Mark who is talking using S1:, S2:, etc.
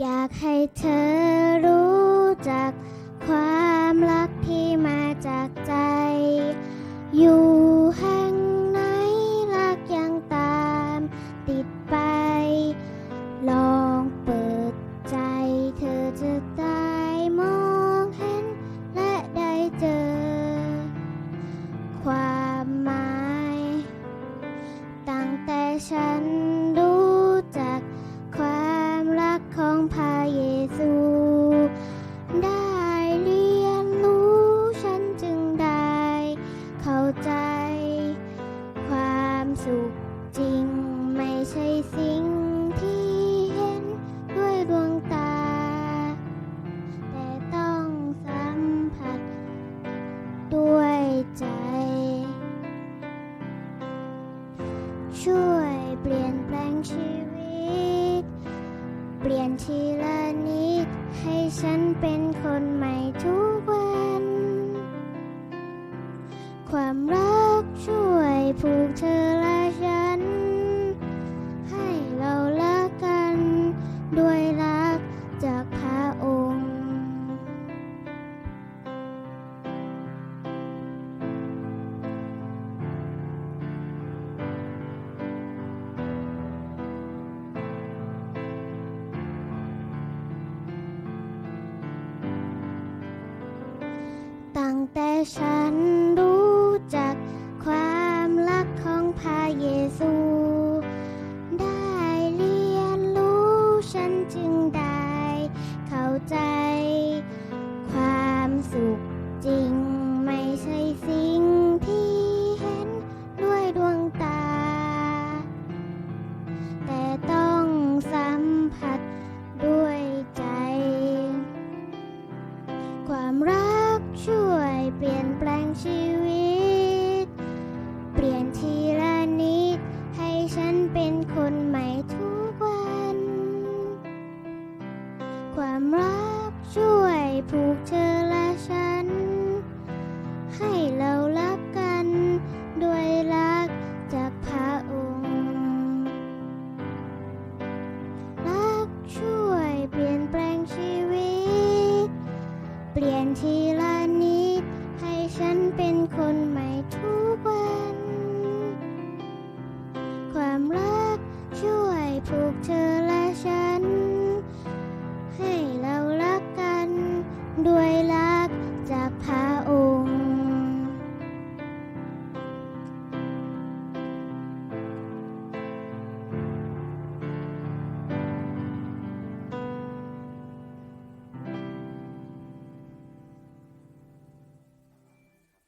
S1: อยากให้เธอรู้ ใจ ช่วยเปลี่ยนแปลงชีวิต เปลี่ยนทีละนิด ให้ฉันเป็นคนใหม่ทุกวัน ความรักช่วยผูกเธอและฉัน ความรักช่วยเปลี่ยนแปลงชีวิต เปลี่ยนทีละนิด ให้ฉันเป็นคนใหม่ทุกวัน ความรักช่วยผูกเธอและฉัน ให้เรา to